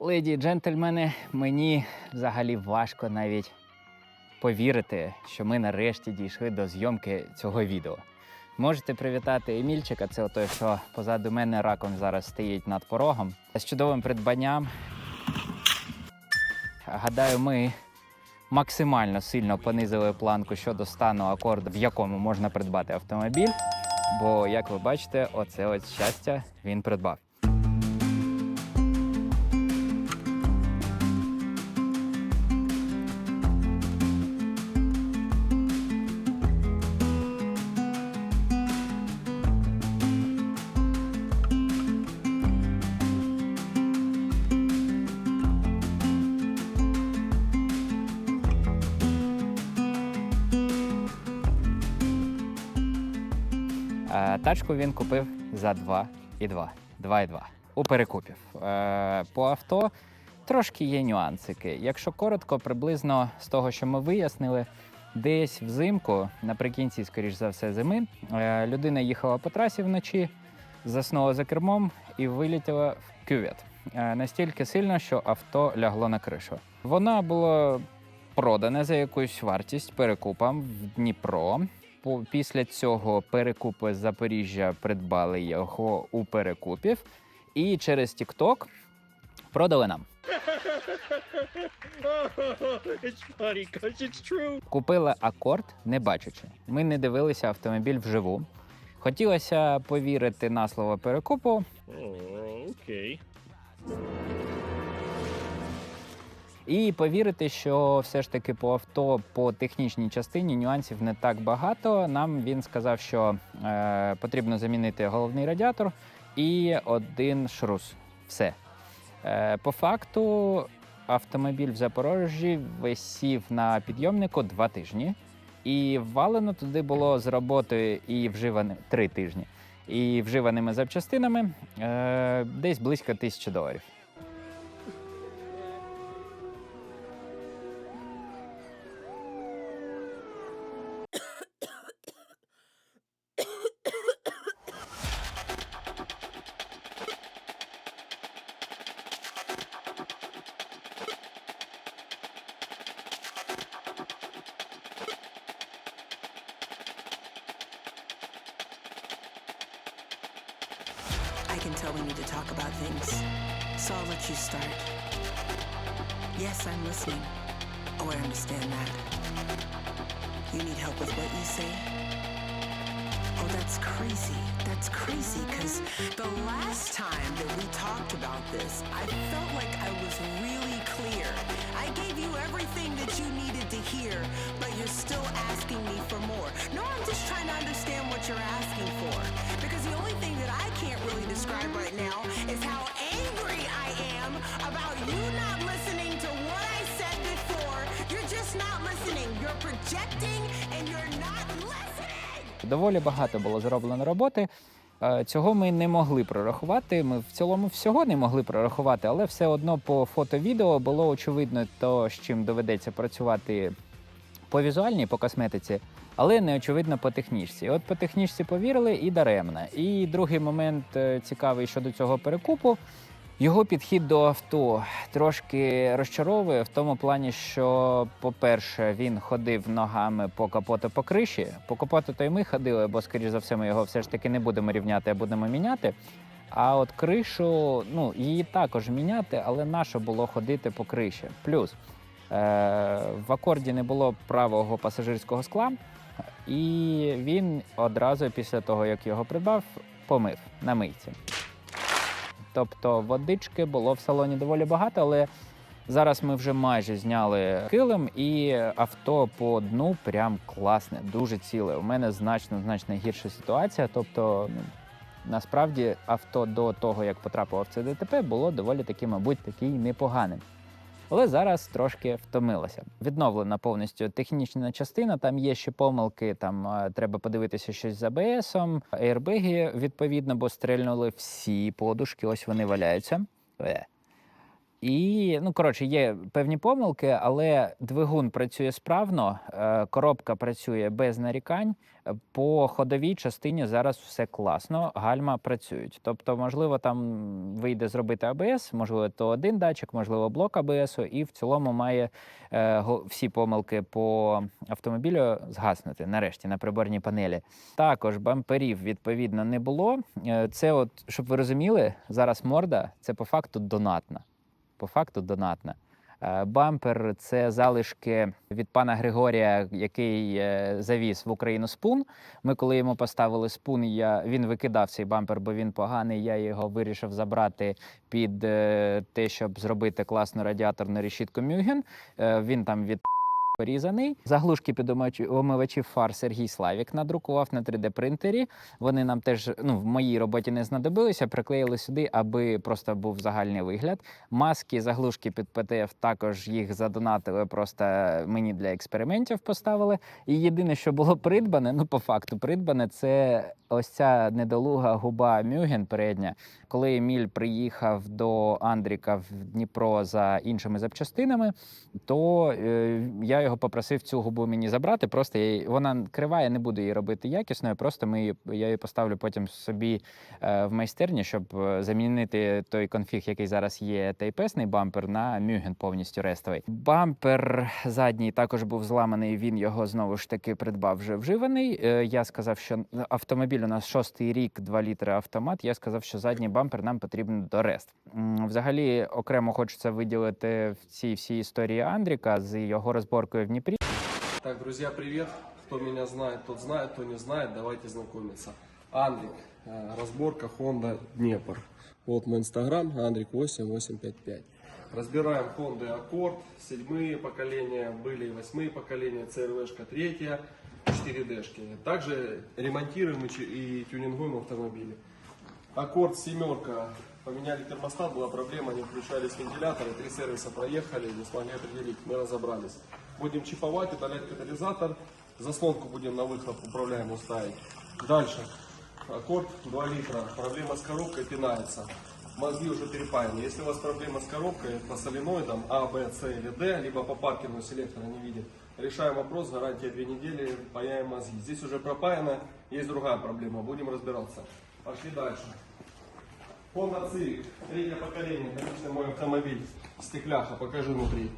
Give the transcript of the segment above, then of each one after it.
Леді джентльмени, мені взагалі важко навіть повірити, що ми нарешті дійшли до зйомки цього відео. Можете привітати Емільчика, це той, що позаду мене раком зараз стоїть над порогом. З чудовим придбанням. Гадаю, ми максимально сильно понизили планку щодо стану акорду, в якому можна придбати автомобіль. Бо, як ви бачите, оце от щастя він придбав. Тачку він купив за 2,2. 2,2 у перекупів. Е, По авто трошки є нюансики. Якщо коротко, приблизно з того, що ми вияснили, десь взимку, наприкінці, скоріш за все, зими, е, людина їхала по трасі вночі, заснула за кермом і вилітіла в кювет. Е, Настільки сильно, що авто лягло на кришу. Вона була продана за якусь вартість перекупам в Дніпро. Після цього перекупи з Запоріжжя придбали його у перекупів і через TikTok продали нам. Купили акорд, не бачачи. Ми не дивилися автомобіль вживу. Хотілося повірити на слово перекупу, Oh, okay. І повірити, що все ж таки по авто по технічній частині нюансів не так багато. Нам він сказав, що е, потрібно замінити головний радіатор і один шрус. Все. Е, по факту, автомобіль в Запорожжі висів на підйомнику два тижні, і ввалено туди було з роботою і вживане три тижні. І вживаними запчастинами е, десь близько тисячі доларів. I can tell we need to talk about things, so I'll let you start. Yes, I'm listening. Oh, I understand that. You need help with what you say? That's crazy. That's crazy, because the last time that we talked about this, I felt like I was really clear. I gave you everything that you needed to hear, but you're still asking me for more. No, I'm just trying to understand what you're asking for. Because the only thing that I can't really describe right now Доволі багато було зроблено роботи. Е, Цього ми не могли прорахувати. Ми в цілому всього не могли прорахувати, але все одно по фото-відео було очевидно то, з чим доведеться працювати по візуальній, по косметиці, але не очевидно по технічці. От по технічці повірили і даремно. І другий момент е, цікавий щодо цього перекупу. Його підхід до авто трошки розчаровує в тому плані, що, по-перше, він ходив ногами по капоту по криші. По капоту то й ми ходили, бо, скоріш за все, ми його все ж таки не будемо рівняти, а будемо міняти. А от кришу, ну, її також міняти, але нащо було ходити по криші. Плюс е- в акорді не було правого пасажирського скла, і він одразу після того, як його придбав, помив на мийці. Тобто водички було в салоні доволі багато, але зараз ми вже майже зняли килим, і авто по дну прям класне, дуже ціле. У мене значно значно гірша ситуація. Тобто, ну, насправді авто до того, як потрапило в це ДТП, було доволі таки, мабуть, такий непоганим. Але зараз трошки втомилася. Відновлена повністю технічна частина. Там є ще помилки. Там е, треба подивитися щось з АБСом, Ейрбеги відповідно, бо стрельнули всі подушки. Ось вони валяються. І ну коротше, є певні помилки, але двигун працює справно, е, коробка працює без нарікань. По ходовій частині зараз все класно, гальма працюють. Тобто, можливо, там вийде зробити АБС, можливо, то один датчик, можливо, блок АБСу, і в цілому має е, всі помилки по автомобілю згаснути нарешті на приборній панелі. Також бамперів відповідно не було. Е, Це, от, щоб ви розуміли, зараз морда це по факту донатна. По факту донатна. Е, Бампер це залишки від пана Григорія, який е, завіз в Україну спун. Ми, коли йому поставили спун, я, він викидав цей бампер, бо він поганий. Я його вирішив забрати під е, те, щоб зробити класну радіаторну решітку Мюген. Він там від порізаний. Заглушки під омивачів фар Сергій Славік надрукував на 3D-принтері. Вони нам теж ну, в моїй роботі не знадобилися, приклеїли сюди, аби просто був загальний вигляд. Маски, заглушки під ПТФ також їх задонатили, просто мені для експериментів поставили. І єдине, що було придбане, ну по факту придбане, це ось ця недолуга губа Мюген передня. Коли Еміль приїхав до Андріка в Дніпро за іншими запчастинами, то е, я його попросив цю губу мені забрати. Просто я, вона крива, я не буду її робити якісною. Просто ми, я її поставлю потім собі е, в майстерні, щоб е, замінити той конфіг, який зараз є тайпесний бампер, на Мюген повністю рестовий. Бампер задній також був зламаний. Він його знову ж таки придбав вже вживаний. Е, Я сказав, що автомобіль у нас шостий рік, 2 літри автомат. Я сказав, що задній бампер нам потрібен до рест. Взагалі, окремо хочеться виділити в цій всій історії Андріка з його розборкою в Дніпрі. Так, друзья, привет. Кто меня знает, тот знает, кто не знает, давайте знакомиться. Андрик, э, разборка Honda Днепр. Вот мой инстаграм, Андрик8855. Разбираем Honda Accord, седьмые поколения, были восьмые поколения, CRV-шка третья, 4D-шки. Также ремонтируем и тюнингуем автомобили. Аккорд семерка. Поменяли термостат, была проблема, не включались вентиляторы, три сервиса проехали, не смогли определить, мы разобрались. Будем чиповать, удалять катализатор, заслонку будем на выхлоп управляемую ставить. Дальше. Аккорд 2 литра, проблема с коробкой пинается. Мозги уже перепаяны. Если у вас проблема с коробкой по соленоидам А, Б, С или Д, либо по паркингу селектора не видит, решаем вопрос, гарантия 2 недели, паяем мозги. Здесь уже пропаяно, есть другая проблема, будем разбираться. Пошли дальше. Honda Civic, третье поколение, конечно, мой автомобиль. Стекляха, покажи внутри.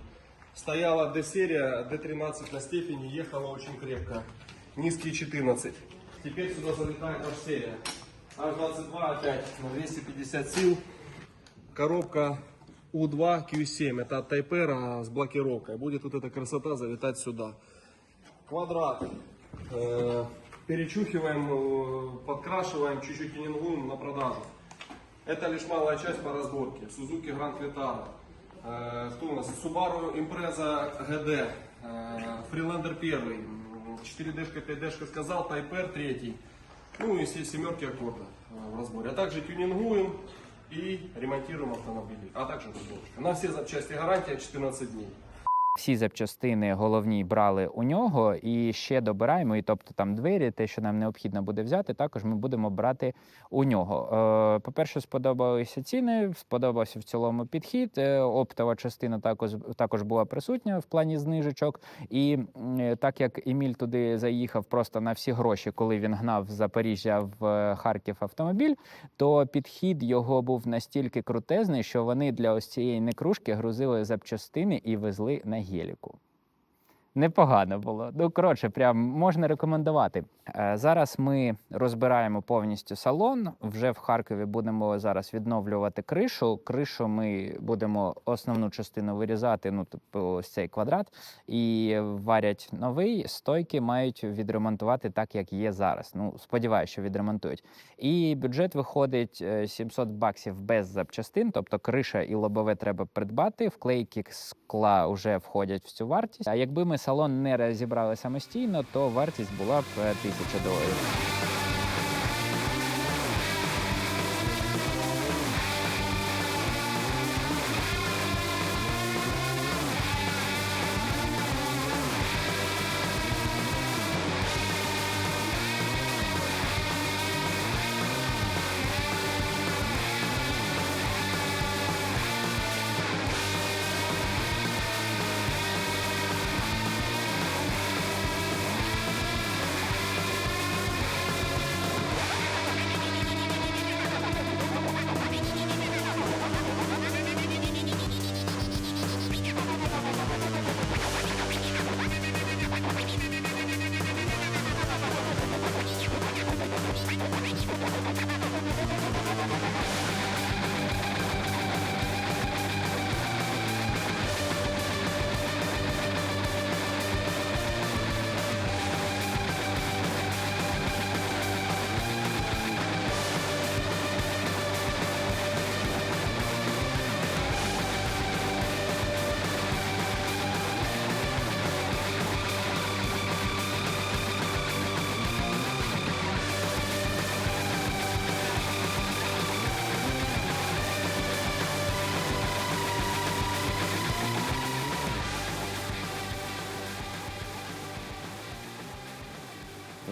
Стояла D-серия, D13 на степени, ехала очень крепко. Низкие 14. Теперь сюда залетает H-серия. H22 опять на 250 сил. Коробка U2 Q7. Это от Тайпера с блокировкой. Будет вот эта красота залетать сюда. Квадрат. Э, Перечухиваем, э, подкрашиваем, чуть-чуть тюнингуем на продажу. Это лишь малая часть по разборке. Suzuki Grand Vitara. Э, Что у нас? Subaru Impreza GD. э, Freelander 1. 4D-шка, 5D-шка сказал. Type R 3. Ну и все семерки аккорда э, в разборе. А также тюнингуем и ремонтируем автомобили. А также разборочка. На все запчасти гарантия 14 дней. Всі запчастини головні брали у нього і ще добираємо. І тобто там двері, те, що нам необхідно буде взяти, також ми будемо брати у нього. Е, По-перше, сподобалися ціни, сподобався в цілому підхід. Е, Оптова частина також також була присутня в плані знижечок. І е, так як Еміль туди заїхав просто на всі гроші, коли він гнав з Запоріжжя в Харків автомобіль, то підхід його був настільки крутезний, що вони для ось цієї некружки грузили запчастини і везли на геліку. Непогано було. Ну, коротше, прям можна рекомендувати. Е, Зараз ми розбираємо повністю салон. Вже в Харкові будемо зараз відновлювати кришу. Кришу ми будемо основну частину вирізати, ну тобто ось цей квадрат, і варять новий. Стойки мають відремонтувати так, як є зараз. Ну, сподіваюся, що відремонтують. І бюджет виходить е, 700 баксів без запчастин, тобто криша і лобове треба придбати. Вклейки скла вже входять в цю вартість. А якби ми салон не розібрали самостійно, то вартість була б тисяча 1000 доларів.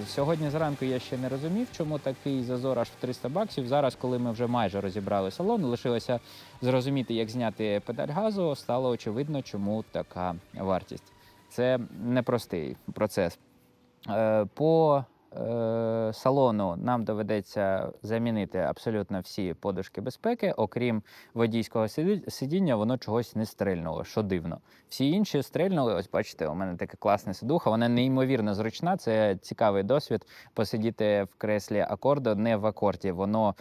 Сьогодні зранку я ще не розумів, чому такий зазор аж в 300 баксів. Зараз, коли ми вже майже розібрали салон, лишилося зрозуміти, як зняти педаль газу, стало очевидно, чому така вартість. Це непростий процес. Е, По салону нам доведеться замінити абсолютно всі подушки безпеки, окрім водійського сиді- сидіння, воно чогось не стрельнуло, що дивно. Всі інші стрельнули. Ось бачите, у мене таке класне сидуха. Вона неймовірно зручна. Це цікавий досвід посидіти в креслі акорду, не в акорді. Воно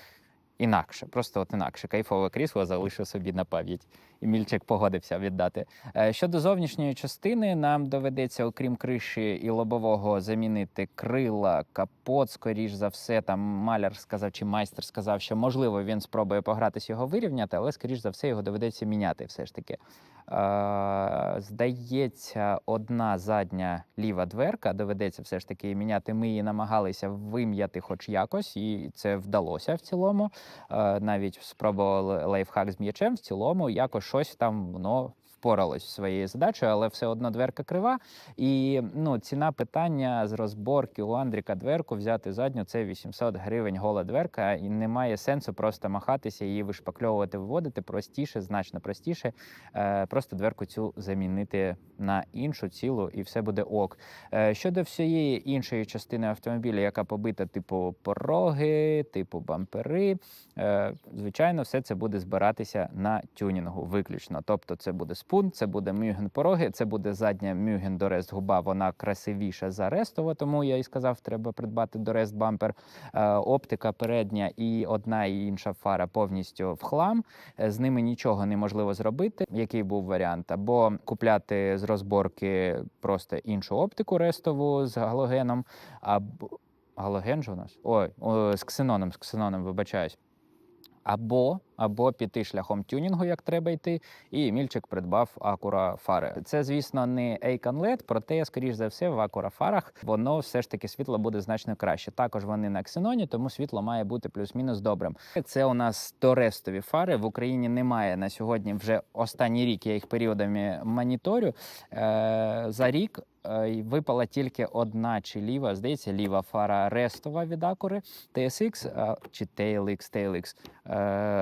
інакше, просто от інакше. Кайфове крісло залишив собі на пам'ять. І мільчик погодився віддати. Е, Щодо зовнішньої частини, нам доведеться, окрім криші і лобового, замінити крила, капот, скоріш за все. Там маляр сказав чи майстер сказав, що можливо він спробує погратись його вирівняти, але скоріш за все його доведеться міняти все ж таки. Е, Здається, одна задня ліва дверка доведеться все ж таки міняти. Ми її намагалися вим'яти хоч якось, і це вдалося в цілому. Е, Навіть спробували лайфхак з м'ячем. В цілому якось щось там воно впоралось своєю задачею, але все одно дверка крива. І ну, ціна питання з розборки у Андріка дверку взяти задню це 800 гривень гола дверка, і немає сенсу просто махатися, її вишпакльовувати, виводити. Простіше, значно простіше. Е, просто дверку цю замінити на іншу цілу, і все буде ок. Е, щодо всієї іншої частини автомобіля, яка побита, типу пороги, типу бампери, е, звичайно, все це буде збиратися на тюнінгу виключно. Тобто, це буде спун, це буде мюген пороги, це буде задня мюген дорест губа. Вона красивіша за рестова, тому я і сказав, треба придбати дорест бампер. Е, оптика передня і одна і інша фара повністю в хлам. Е, З ними нічого неможливо зробити. Який був варіант? Або купляти з розборки просто іншу оптику рестову з галогеном, або галоген же у нас? Ой, о, з ксеноном, з ксеноном, вибачаюсь. Або, або піти шляхом тюнінгу, як треба йти, і Мільчик придбав Акура фари. Це, звісно, не Ейкон LED, проте, скоріш за все, в Акура фарах воно все ж таки світло буде значно краще. Також вони на ксеноні, тому світло має бути плюс-мінус добрим. Це у нас торестові фари. В Україні немає на сьогодні вже останній рік. Я їх періодами моніторю. Е, за рік випала тільки одна чи ліва, здається, ліва фара рестова від Акури TSX е, чи TLX, TLX. Е,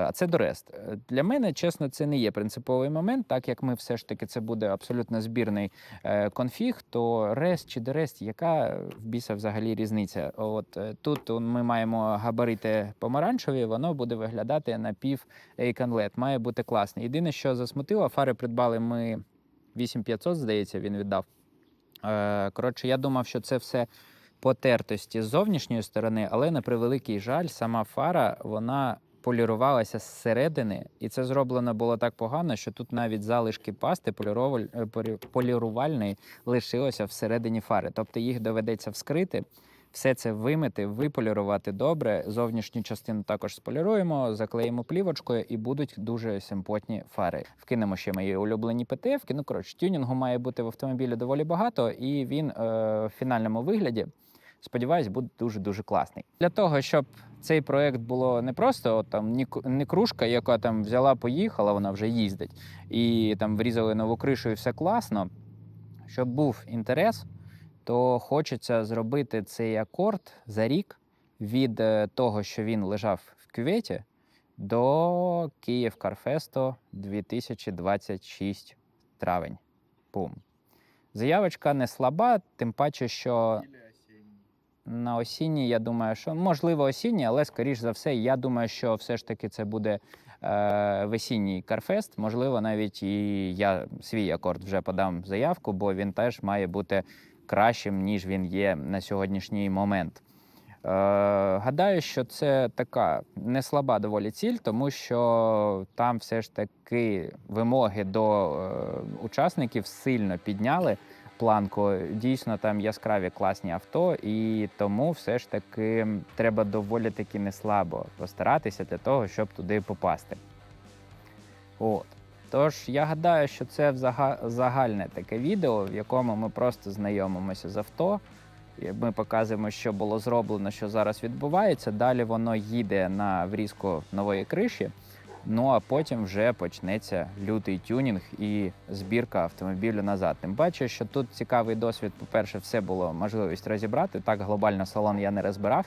А це до Рест. Е, Для мене, чесно, це не є принциповий момент, так як ми все ж таки це буде абсолютно збірний е, конфіг, то Рест чи Дерест, яка в біса взагалі різниця? От е, тут ми маємо габарити помаранчеві, воно буде виглядати на пів Ейкон Має бути класно. Єдине, що засмутило, фари придбали ми 8500, здається, він віддав. Е, Коротше, я думав, що це все потертості з зовнішньої сторони, але на превеликий жаль, сама фара вона полірувалася зсередини, і це зроблено було так погано, що тут навіть залишки пасти е, полірувальної лишилося всередині фари. Тобто їх доведеться вскрити. Все це вимити, виполірувати добре. Зовнішню частину також споліруємо, заклеїмо плівочкою і будуть дуже симпотні фари. Вкинемо ще мої улюблені ПТФ. Ну коротше, тюнінгу має бути в автомобілі доволі багато, і він е, в фінальному вигляді. Сподіваюсь, буде дуже дуже класний. Для того, щоб цей проект було не просто от, там не кружка, яка там взяла, поїхала, вона вже їздить, і там врізали нову кришу, і все класно. Щоб був інтерес, то хочеться зробити цей акорд за рік від е, того, що він лежав в кюветі, до Київ Карфесто 2026 травень. Пум. Заявочка не слаба, тим паче, що на осінні, я думаю, що можливо осінні, але скоріш за все, я думаю, що все ж таки це буде е, весінній карфест. Можливо, навіть і я свій акорд вже подам заявку, бо він теж має бути кращим, ніж він є на сьогоднішній момент. Е, гадаю, що це така не слаба доволі ціль, тому що там все ж таки вимоги до е, учасників сильно підняли планку. Дійсно, там яскраві класні авто, і тому все ж таки треба доволі таки не слабо постаратися для того, щоб туди попасти. От. Тож я гадаю, що це загальне таке відео, в якому ми просто знайомимося з авто. Ми показуємо, що було зроблено, що зараз відбувається. Далі воно їде на врізку нової криші. Ну а потім вже почнеться лютий тюнінг і збірка автомобілю назад. Тим паче, що тут цікавий досвід. По-перше, все було можливість розібрати. Так глобально салон я не розбирав.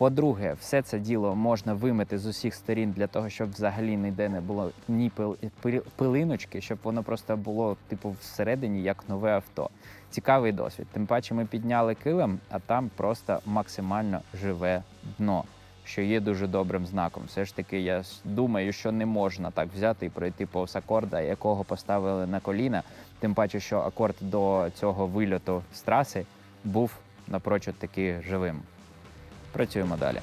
По-друге, все це діло можна вимити з усіх сторін для того, щоб взагалі ніде не було ні пил- пил- пилиночки, щоб воно просто було типу всередині як нове авто. Цікавий досвід. Тим паче ми підняли килим, а там просто максимально живе дно, що є дуже добрим знаком. Все ж таки, я думаю, що не можна так взяти і пройти повз акорда, якого поставили на коліна. Тим паче, що акорд до цього вильоту з траси був напрочуд таки живим. Працюємо далі.